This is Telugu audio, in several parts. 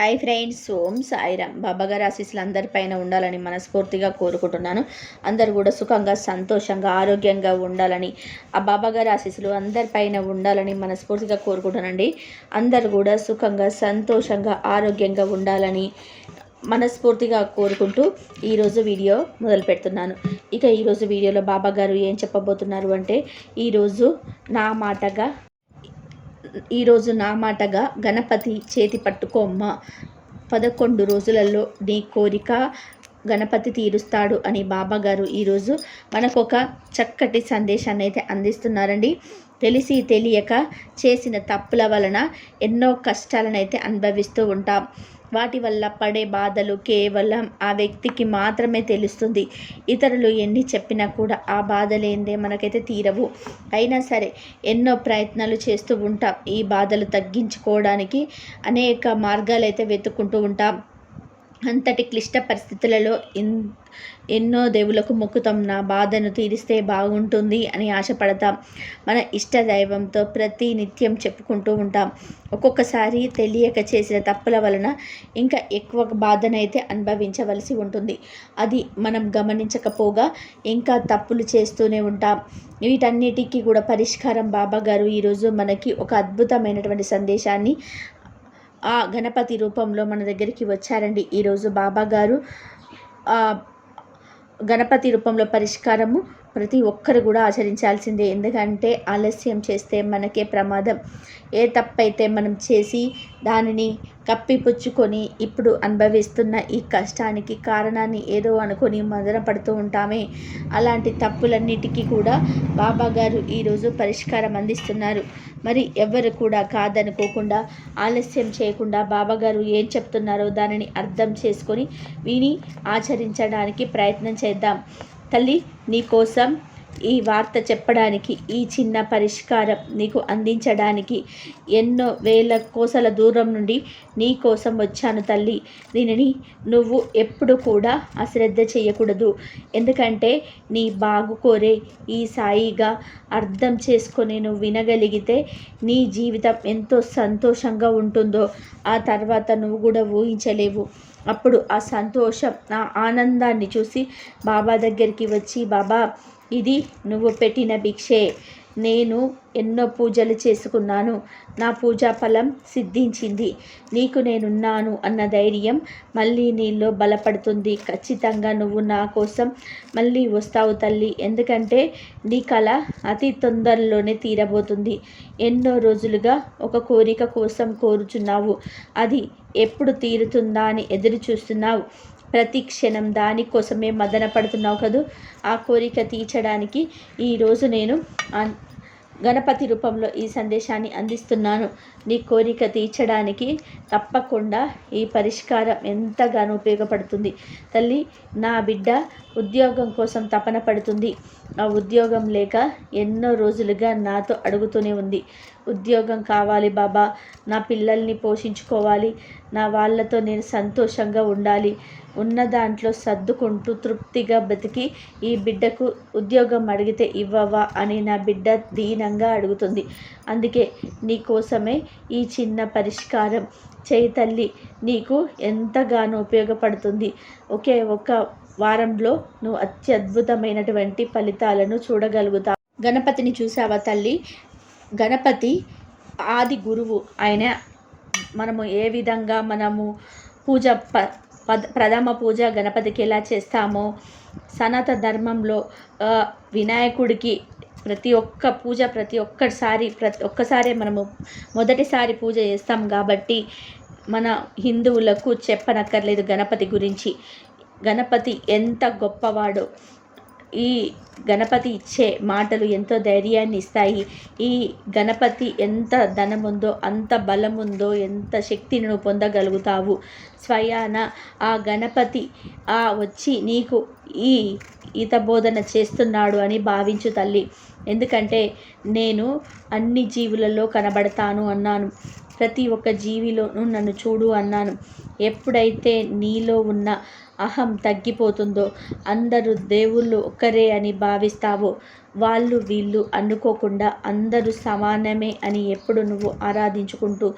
హై ఫ్రెండ్స్ ఓం సాయిరామ్. బాబాగారి ఆశీస్సులు అందరిపైన ఉండాలని మనస్ఫూర్తిగా కోరుకుంటున్నాను. అందరు కూడా సుఖంగా సంతోషంగా ఆరోగ్యంగా ఉండాలని ఆ బాబాగారి ఆశీస్సులు అందరిపైన ఉండాలని మనస్ఫూర్తిగా కోరుకుంటున్నానండి. అందరు కూడా సుఖంగా సంతోషంగా ఆరోగ్యంగా ఉండాలని మనస్ఫూర్తిగా కోరుకుంటూ ఈరోజు వీడియో మొదలు పెడుతున్నాను. ఇక ఈరోజు వీడియోలో బాబాగారు ఏం చెప్పబోతున్నారు అంటే ఈరోజు నా మాటగా ఈరోజు నా మాటగా గణపతి చేతి పట్టుకోమ్మ పదకొండు రోజులలో నీ కోరిక గణపతి తీరుస్తాడు అని బాబాగారు ఈరోజు మనకు ఒక చక్కటి సందేశాన్ని అయితే అందిస్తున్నారండి. తెలిసి తెలియక చేసిన తప్పుల వలన ఎన్నో కష్టాలను అయితే అనుభవిస్తూ ఉంటాం. వాటి వల్ల పడే బాధలు కేవలం ఆ వ్యక్తికి మాత్రమే తెలుస్తుంది. ఇతరులు ఎన్ని చెప్పినా కూడా ఆ బాధలేందే మనకైతే తీరవు. అయినా సరే ఎన్నో ప్రయత్నాలు చేస్తూ ఉంటాం. ఈ బాధలు తగ్గించుకోవడానికి అనేక మార్గాలు అయితే వెతుక్కుంటూ ఉంటాం. అంతటి క్లిష్ట పరిస్థితులలో ఎన్నో దేవులకు మొక్కుతాం నా బాధను తీరిస్తే బాగుంటుంది అని ఆశపడతాం. మన ఇష్ట దైవంతో ప్రతి నిత్యం చెప్పుకుంటూ ఉంటాం. ఒక్కొక్కసారి తెలియక చేసిన తప్పుల వలన ఇంకా ఎక్కువ బాధనైతే అనుభవించవలసి ఉంటుంది. అది మనం గమనించకపోగా ఇంకా తప్పులు చేస్తూనే ఉంటాం. వీటన్నిటికీ కూడా పరిష్కారం బాబా గారు ఈరోజు మనకి ఒక అద్భుతమైనటువంటి సందేశాన్ని ఆ గణపతి రూపంలో మన దగ్గరికి వచ్చారండి. ఈరోజు బాబా గారు గణపతి రూపంలో పరిష్కారము ప్రతి ఒక్కరు కూడా ఆచరించాల్సిందే. ఎందుకంటే ఆలస్యం చేస్తే మనకే ప్రమాదం. ఏ తప్పైతే మనం చేసి దానిని కప్పిపుచ్చుకొని ఇప్పుడు అనుభవిస్తున్న ఈ కష్టానికి కారణాన్ని ఏదో అనుకొని మదన పడుతూ ఉంటామే. అలాంటి తప్పులన్నిటికీ కూడా బాబా గారు ఈరోజు పరిష్కారం అందిస్తున్నారు. మరి ఎవరు కూడా కాదనుకోకుండా ఆలస్యం చేయకుండా బాబాగారు ఏం చెప్తున్నారో దానిని అర్థం చేసుకొని విని ఆచరించడానికి ప్రయత్నం చేద్దాం. తల్లి నీ కోసం ఈ వార్త చెప్పడానికి ఈ చిన్న పరిష్కారం నీకు అందించడానికి ఎన్నో వేల కోసల దూరం నుండి నీ కోసం వచ్చాను తల్లి. దీనిని నువ్వు ఎప్పుడు కూడా అశ్రద్ధ చేయకూడదు. ఎందుకంటే నీ బాగు కోరే ఈ సాయిగా అర్థం చేసుకొని నువ్వు వినగలిగితే నీ జీవితం ఎంతో సంతోషంగా ఉంటుందో ఆ తర్వాత నువ్వు కూడా ఊహించలేవు. అప్పుడు ఆ సంతోషం ఆ ఆనందాన్ని చూసి బాబా దగ్గరికి వచ్చి బాబా ఇది నువ్వు పెట్టిన భిక్షే. నేను ఎన్నో పూజలు చేసుకున్నాను. నా పూజా ఫలం సిద్ధించింది. నీకు నేనున్నాను అన్న ధైర్యం మళ్ళీ నీలో బలపడుతుంది. ఖచ్చితంగా నువ్వు నా కోసం మళ్ళీ వస్తావు తల్లి. ఎందుకంటే నీ కళ అతి తొందరలోనే తీరబోతుంది. ఎన్నో రోజులుగా ఒక కోరిక కోసం కోరుచున్నావు. అది ఎప్పుడు తీరుతుందా అని ఎదురు చూస్తున్నావు ప్రతి క్షణం దానికోసమే మదన పడుతున్నావు కదూ? ఆ కోరిక తీర్చడానికి ఈరోజు నేను గణపతి రూపంలో ఈ సందేశాన్ని అందిస్తున్నాను. నీ కోరిక తీర్చడానికి తప్పకుండా ఈ పరిష్కారం ఎంతగానో ఉపయోగపడుతుంది. తల్లి నా బిడ్డ ఉద్యోగం కోసం తపన పడుతుంది. ఆ ఉద్యోగం లేక ఎన్నో రోజులుగా నాతో అడుగుతూనే ఉంది. ఉద్యోగం కావాలి బాబా నా పిల్లల్ని పోషించుకోవాలి నా వాళ్ళతో నేను సంతోషంగా ఉండాలి ఉన్న దాంట్లో సర్దుకుంటూ తృప్తిగా బతికి ఈ బిడ్డకు ఉద్యోగం అడిగితే ఇవ్వవా అని నా బిడ్డ దీనంగా అడుగుతుంది. అందుకే నీకోసమే ఈ చిన్న పరిష్కారం. చేయి తల్లి నీకు ఎంతగానో ఉపయోగపడుతుంది. ఒకే ఒక వారంలో నువ్వు అత్యద్భుతమైనటువంటి ఫలితాలను చూడగలుగుతావు. గణపతిని చూసావా తల్లి? గణపతి ఆది గురువు. ఆయన మనము ఏ విధంగా మనము పూజ ప ప్రథమ పూజ గణపతికి ఎలా చేస్తామో సనాతన ధర్మంలో వినాయకుడికి ప్రతి ఒక్క పూజ ప్రతి ఒక్కసారి ప్రతి ఒక్కసారే మనము మొదటిసారి పూజ చేస్తాం కాబట్టి మన హిందువులకు చెప్పనక్కర్లేదు గణపతి గురించి. గణపతి ఎంత గొప్పవాడో ఈ గణపతి ఇచ్చే మాటలు ఎంతో ధైర్యాన్ని ఇస్తాయి. ఈ గణపతి ఎంత ధనముందో అంత బలం ఉందో ఎంత శక్తిని నువ్వు పొందగలుగుతావు. స్వయాన ఆ గణపతి ఆ వచ్చి నీకు ఈ ఈత బోధన చేస్తున్నాడు అని భావించు తల్లి. ఎందుకంటే నేను అన్ని జీవులలో కనబడతాను అన్నాను. ప్రతి ఒక్క జీవిలోనూ నన్ను చూడు అన్నాను. ఎప్పుడైతే నీలో ఉన్న అహం తగ్గిపోతుందో అందరూ దేవుళ్ళు ఒక్కరే అని భావిస్తావో వాళ్ళు వీళ్ళు అనుకోకుండా అందరూ సమానమే అని ఎప్పుడు నువ్వు ఆరాధించుకుంటూ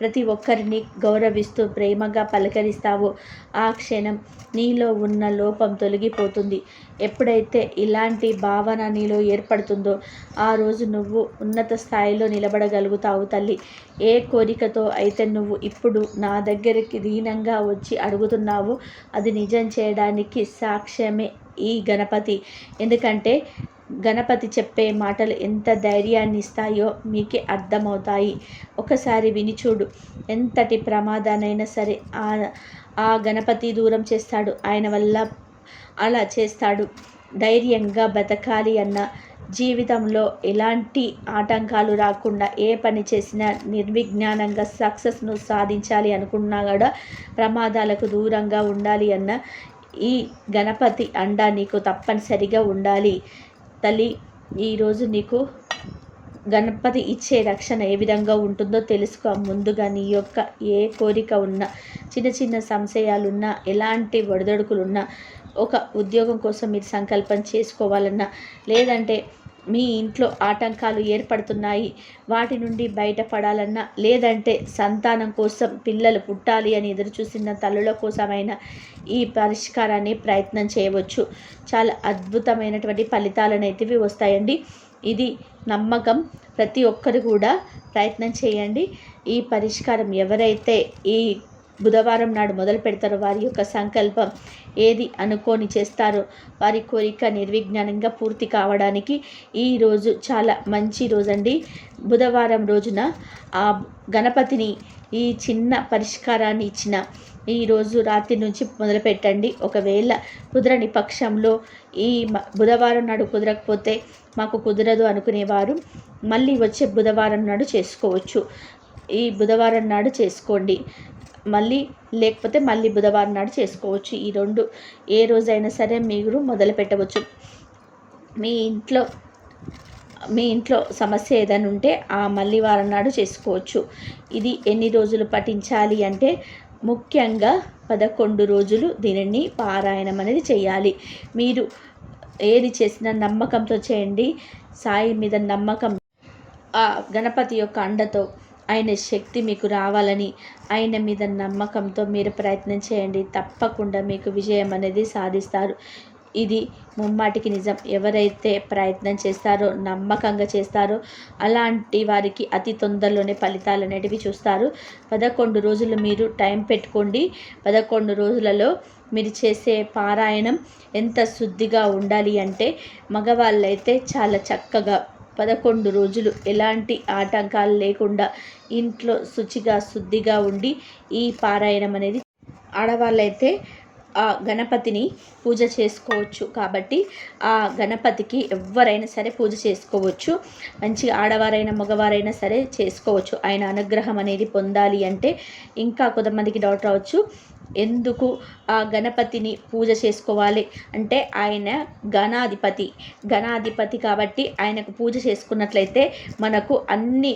ప్రతి ఒక్కరిని గౌరవిస్తూ ప్రేమగా పలకరిస్తావో ఆ క్షణం నీలో ఉన్న లోపం తొలగిపోతుంది. ఎప్పుడైతే ఇలాంటి భావన నీలో ఏర్పడుతుందో ఆ రోజు నువ్వు ఉన్నత స్థాయిలో నిలబడగలుగుతావు తల్లి. ఏ కోరికతో అయితే నువ్వు ఇప్పుడు నా దగ్గరికి దీనంగా వచ్చి అడుగుతున్నావో అది నిజం చేయడానికి సాక్ష్యమే ఈ గణపతి. ఎందుకంటే గణపతి చెప్పే మాటలు ఎంత ధైర్యాన్ని ఇస్తాయో మీకే అర్థమవుతాయి. ఒకసారి విని చూడు. ఎంతటి ప్రమాదానైనా సరే ఆ ఆ గణపతి దూరం చేస్తాడు. ఆయన వల్ల అలా చేస్తాడు. ధైర్యంగా బతకాలి అన్న జీవితంలో ఎలాంటి ఆటంకాలు రాకుండా ఏ పని చేసినా నిర్విజ్ఞానంగా సక్సెస్ను సాధించాలి అనుకున్నా కూడా ప్రమాదాలకు దూరంగా ఉండాలి అన్న ఈ గణపతి అండా నీకు తప్పనిసరిగా ఉండాలి. తల్లి ఈరోజు నీకు గణపతి ఇచ్చే రక్షణ ఏ విధంగా ఉంటుందో తెలుసుకో. ముందుగా నీ యొక్క ఏ కోరిక ఉన్నా చిన్న చిన్న సంశయాలున్నా ఎలాంటి ఒడిదొడుకులున్నా ఒక ఉద్యోగం కోసం మీరు సంకల్పం చేసుకోవాలన్నా లేదంటే మీ ఇంట్లో ఆటంకాలు ఏర్పడుతున్నాయి. వాటి నుండి బయటపడాలన్నా లేదంటే సంతానం కోసం పిల్లలు పుట్టాలి అని ఎదురుచూసిన తల్లుల కోసమైనా ఈ పరిష్కారాన్ని ప్రయత్నం చేయవచ్చు. చాలా అద్భుతమైనటువంటి ఫలితాలు అనేటివి వస్తాయండి. ఇది నమ్మకం. ప్రతి ఒక్కరు కూడా ప్రయత్నం చేయండి. ఈ పరిష్కారం ఎవరైతే ఈ బుధవారం నాడు మొదలు పెడతారో వారి యొక్క సంకల్పం ఏది అనుకోని చేస్తారో? వారి కోరిక నిర్విజ్ఞానంగా పూర్తి కావడానికి ఈరోజు చాలా మంచి రోజండి. బుధవారం రోజున ఆ గణపతిని ఈ చిన్న పరిష్కారాన్ని ఇచ్చిన ఈరోజు రాత్రి నుంచి మొదలుపెట్టండి. ఒకవేళ కుదరని పక్షంలో ఈ బుధవారం నాడు కుదరకపోతే మాకు కుదరదు అనుకునేవారు. మళ్ళీ వచ్చే బుధవారం నాడు చేసుకోవచ్చు. ఈ బుధవారం నాడు చేసుకోండి. మళ్ళీ లేకపోతే మళ్ళీ బుధవారం నాడు చేసుకోవచ్చు. ఈ రెండు ఏ రోజైనా సరే మీరు మొదలు పెట్టవచ్చు. మీ ఇంట్లో మీ ఇంట్లో సమస్య ఏదైనా ఉంటే ఆ మళ్ళీ వారం నాడు చేసుకోవచ్చు. ఇది ఎన్ని రోజులు పఠించాలి అంటే ముఖ్యంగా పదకొండు రోజులు దీనిని పారాయణం అనేది చేయాలి. మీరు ఏది చేసినా నమ్మకంతో చేయండి. సాయి మీద నమ్మకం ఆ గణపతి యొక్క అండతో ఆయన శక్తి మీకు రావాలని ఆయన మీద నమ్మకంతో మీరు ప్రయత్నం చేయండి. తప్పకుండా మీకు విజయం అనేది సాధిస్తారు. ఇది ముమ్మాటికి నిజం. ఎవరైతే ప్రయత్నం చేస్తారో నమ్మకంగా చేస్తారో అలాంటి వారికి అతి తొందరలోనే ఫలితాలు అనేటివి చూస్తారు. పదకొండు రోజులు మీరు టైం పెట్టుకోండి. పదకొండు రోజులలో మీరు చేసే పారాయణం ఎంత శుద్ధిగా ఉండాలి అంటే మగవాళ్ళైతే చాలా చక్కగా పదకొండు రోజులు ఎలాంటి ఆటంకాలు లేకుండా ఇంట్లో శుచిగా శుద్ధిగా ఉండి ఈ పారాయణం అనేది ఆడవాళ్ళైతే ఆ గణపతిని పూజ చేసుకోవచ్చు. కాబట్టి ఆ గణపతికి ఎవరైనా సరే పూజ చేసుకోవచ్చు. మంచి ఆడవారైనా మగవారైనా సరే చేసుకోవచ్చు. ఆయన అనుగ్రహం అనేది పొందాలి అంటే ఇంకా కొంతమందికి డౌట్ రావచ్చు. ఎందుకు ఆ గణపతిని పూజ చేసుకోవాలి? అంటే ఆయన గణాధిపతి గణాధిపతి కాబట్టి ఆయనకు పూజ చేసుకున్నట్లయితే మనకు అన్ని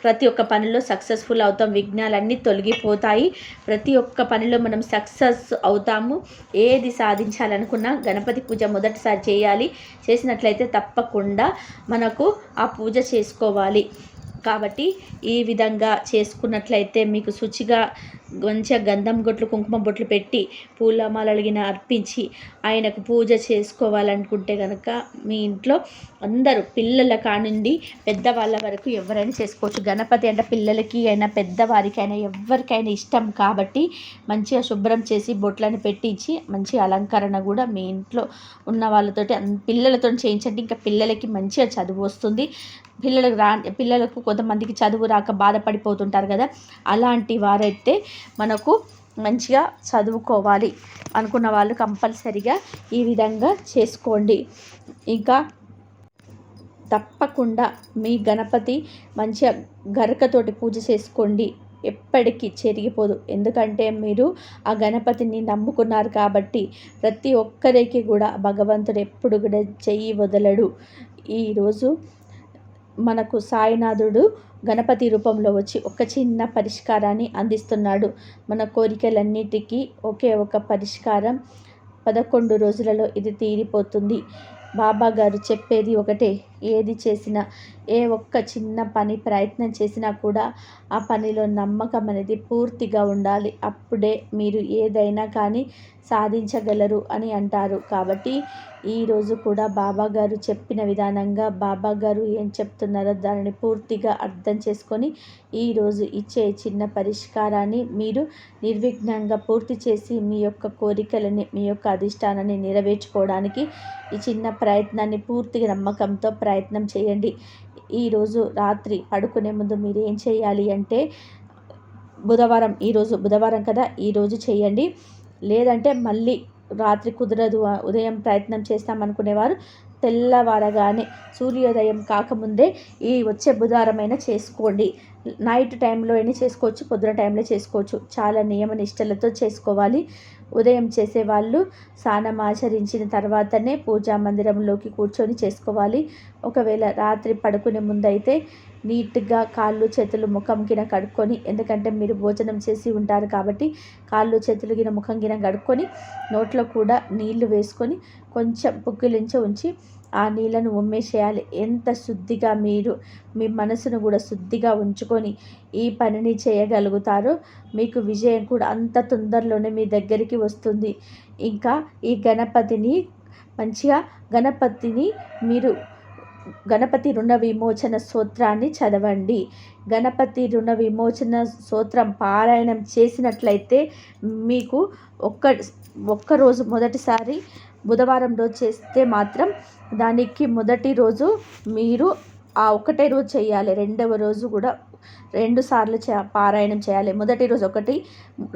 ప్రతి ఒక్క పనిలో సక్సెస్ఫుల్ అవుతాం. విఘ్నాలన్నీ తొలగిపోతాయి. ప్రతి ఒక్క పనిలో మనం సక్సెస్ అవుతాము. ఏది సాధించాలనుకున్నా గణపతి పూజ మొదటిసారి చేయాలి. చేసినట్లయితే తప్పకుండా మనకు ఆ పూజ చేసుకోవాలి. కాబట్టి ఈ విధంగా చేసుకున్నట్లయితే మీకు శుచిగా మంచిగా గంధం బొట్లు కుంకుమ బొట్లు పెట్టి పూలమాలగిన అర్పించి ఆయనకు పూజ చేసుకోవాలనుకుంటే కనుక మీ ఇంట్లో అందరూ పిల్లల కానుండి పెద్దవాళ్ళ వరకు ఎవరైనా చేసుకోవచ్చు. గణపతి అంటే పిల్లలకి అయినా పెద్దవారికైనా ఎవరికైనా ఇష్టం కాబట్టి మంచిగా శుభ్రం చేసి బొట్లను పెట్టించి మంచి అలంకరణ కూడా మీ ఇంట్లో ఉన్న వాళ్ళతోటి పిల్లలతో చేయించండి. ఇంకా పిల్లలకి మంచిగా చదువు వస్తుంది. పిల్లలకు రా పిల్లలకు కొంతమందికి చదువు రాక బాధపడిపోతుంటారు కదా అలాంటి వారైతే మనకు మంచిగా చదువుకోవాలి అనుకున్న వాళ్ళు కంపల్సరిగా ఈ విధంగా చేసుకోండి. ఇంకా తప్పకుండా మీ గణపతి మంచిగా గరకతోటి పూజ చేసుకోండి. ఎప్పటికీ చెరిగిపోదు. ఎందుకంటే మీరు ఆ గణపతిని నమ్ముకున్నారు కాబట్టి ప్రతి ఒక్కరికి కూడా భగవంతుడు ఎప్పుడు కూడా చెయ్యి వదలడు. ఈరోజు మనకు సాయినాథుడు గణపతి రూపంలో వచ్చి ఒక చిన్న పరిష్కారాన్ని అందిస్తున్నాడు. మన కోరికలన్నిటికీ ఒకే ఒక పరిష్కారం పదకొండు రోజులలో ఇది తీరిపోతుంది. బాబా గారు చెప్పేది ఒకటే ఏది చేసినా ఏ ఒక్క చిన్న పని ప్రయత్నం చేసినా కూడా ఆ పనిలో నమ్మకం అనేది పూర్తిగా ఉండాలి. అప్పుడే మీరు ఏదైనా కానీ సాధించగలరు అని అంటారు. కాబట్టి ఈరోజు కూడా బాబా గారు చెప్పిన విధానంగా బాబా గారు ఏం చెప్తున్నారో దానిని పూర్తిగా అర్థం చేసుకొని ఈరోజు ఇచ్చే చిన్న పరిష్కారాన్ని మీరు నిర్విఘ్నంగా పూర్తి చేసి మీ యొక్క కోరికలని మీ యొక్క అధిష్టానాన్ని నెరవేర్చుకోవడానికి ఈ చిన్న ప్రయత్నాన్ని పూర్తిగా నమ్మకంతో ప్రయత్నం చేయండి. ఈరోజు రాత్రి పడుకునే ముందు మీరు ఏం చేయాలి అంటే బుధవారం ఈరోజు బుధవారం కదా ఈరోజు చేయండి. లేదంటే మళ్ళీ రాత్రి కుదరదు ఉదయం ప్రయత్నం చేస్తామనుకునేవారు తెల్లవారగానే సూర్యోదయం కాకముందే ఈ వచ్చే బుధవారమైనా చేసుకోండి. నైట్ టైంలో అయినా చేసుకోవచ్చు పొద్దున టైంలో చేసుకోవచ్చు. చాలా నియమ నిష్టలతో చేసుకోవాలి. ఉదయం చేసేవాళ్ళు స్నానం ఆచరించిన తర్వాతనే పూజా మందిరంలోకి కూర్చొని చేసుకోవాలి. ఒకవేళ రాత్రి పడుకునే ముందైతే నీట్గా కాళ్ళు చేతులు ముఖం గిన కడుక్కొని ఎందుకంటే మీరు భోజనం చేసి ఉంటారు కాబట్టి కాళ్ళు చేతులు గిన ముఖం గిన కడుక్కొని నోట్లో కూడా నీళ్ళు వేసుకొని కొంచెం పుక్కిలించి ఉంచి ఆ నీళ్ళను ఉమ్మేసేయాలి. ఎంత శుద్ధిగా మీరు మీ మనసును కూడా శుద్ధిగా ఉంచుకొని ఈ పనిని చేయగలుగుతారో మీకు విజయం కూడా అంత తొందరలోనే మీ దగ్గరికి వస్తుంది. ఇంకా ఈ గణపతిని మంచిగా గణపతిని మీరు గణపతి రుణ విమోచన స్తోత్రాన్ని చదవండి. గణపతి రుణ విమోచన స్తోత్రం పారాయణం చేసినట్లయితే మీకు ఒక్క ఒక్కరోజు మొదటిసారి బుధవారం రోజు చేస్తే మాత్రం దానికి మొదటి రోజు మీరు ఆ ఒకటే రోజు చేయాలి. రెండవ రోజు కూడా రెండు సార్లు చే పారాయణం చేయాలి. మొదటి రోజు ఒకటి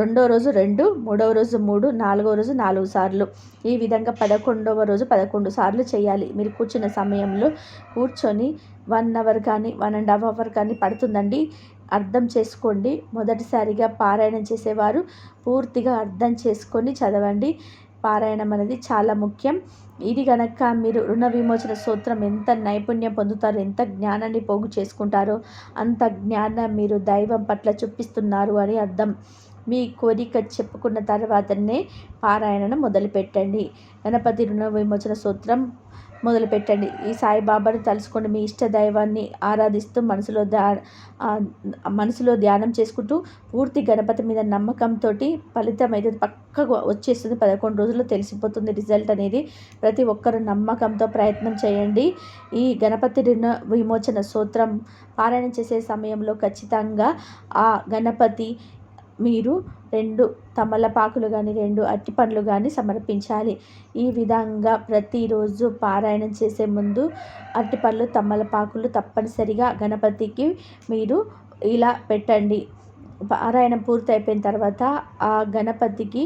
రెండో రోజు రెండు మూడవ రోజు మూడు నాలుగవ రోజు నాలుగు సార్లు. ఈ విధంగా పదకొండవ రోజు పదకొండు సార్లు చేయాలి. మీరు కూర్చున్న సమయంలో కూర్చొని వన్ అవర్ కానీ వన్ అండ్ హాఫ్ అవర్ కానీ పడుతుందండి. అర్థం చేసుకోండి. మొదటిసారిగా పారాయణం చేసేవారు పూర్తిగా అర్థం చేసుకొని చదవండి. పారాయణం అనేది చాలా ముఖ్యం. ఇది కనుక మీరు రుణ విమోచన సూత్రం ఎంత నైపుణ్యం పొందుతారో ఎంత జ్ఞానాన్ని పోగు చేసుకుంటారో అంత జ్ఞానం మీరు దైవం పట్ల చూపిస్తున్నారు అని అర్థం. మీ కోరిక చెప్పుకున్న తర్వాతనే పారాయణను మొదలుపెట్టండి. గణపతి రుణ విమోచన సూత్రం మొదలుపెట్టండి. ఈ సాయిబాబాను తలుచుకోండి మీ ఇష్ట దైవాన్ని ఆరాధిస్తూ మనసులో ధ్యా మనసులో ధ్యానం చేసుకుంటూ పూర్తి గణపతి మీద నమ్మకంతో ఫలితం అయితే పక్కగా వచ్చేస్తుంది. పదకొండు రోజుల్లో తెలిసిపోతుంది రిజల్ట్ అనేది. ప్రతి ఒక్కరు నమ్మకంతో ప్రయత్నం చేయండి. ఈ గణపతి రుణ విమోచన సూత్రం పారాయణ చేసే సమయంలో ఖచ్చితంగా ఆ గణపతి మీరు రెండు తమలపాకులు కానీ రెండు అరటిపండ్లు కానీ సమర్పించాలి. ఈ విధంగా ప్రతిరోజు పారాయణం చేసే ముందు అరటిపళ్ళు తమలపాకులు తప్పనిసరిగా గణపతికి మీరు ఇలా పెట్టండి. పారాయణం పూర్తి అయిపోయిన తర్వాత ఆ గణపతికి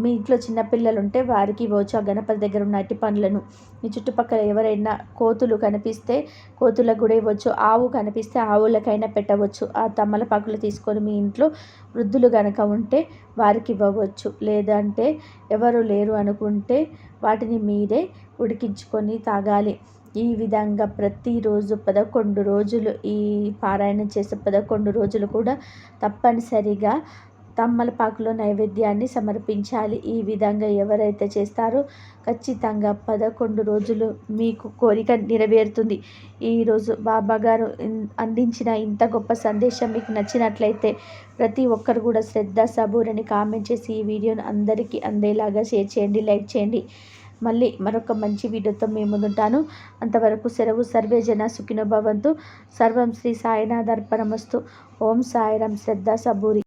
మీ ఇంట్లో చిన్నపిల్లలు ఉంటే వారికి ఇవ్వచ్చు. ఆ గణపతి దగ్గర ఉన్న అట్టి పండ్లను. మీ చుట్టుపక్కల ఎవరైనా కోతులు కనిపిస్తే కోతులకు కూడా ఇవ్వచ్చు. ఆవు కనిపిస్తే ఆవులకైనా పెట్టవచ్చు. ఆ తమలపాకులు తీసుకొని మీ ఇంట్లో వృద్ధులు కనుక ఉంటే వారికి ఇవ్వవచ్చు. లేదంటే ఎవరు లేరు అనుకుంటే వాటిని మీరే ఉడికించుకొని తాగాలి. ఈ విధంగా ప్రతిరోజు పదకొండు రోజులు ఈ పారాయణం చేసే పదకొండు రోజులు కూడా తప్పనిసరిగా తమ్మలపాకులో నైవేద్యాన్ని సమర్పించాలి. ఈ విధంగా ఎవరైతే చేస్తారో ఖచ్చితంగా పదకొండు రోజులు మీకు కోరిక నెరవేరుతుంది. ఈరోజు బాబా గారు అందించిన ఇంత గొప్ప సందేశం మీకు నచ్చినట్లయితే ప్రతి ఒక్కరు కూడా శ్రద్ధ సబూరని కామెంట్ చేసి ఈ వీడియోను అందరికీ అందేలాగా షేర్ చేయండి లైక్ చేయండి. మళ్ళీ మరొక మంచి వీడియోతో మేము ముందుంటాను. అంతవరకు సెలవు సర్వే జన సుఖినోభవంతు సర్వం శ్రీ సాయినాథర్పణమస్తు. ఓం సాయిరం శ్రద్ధ సబూరి.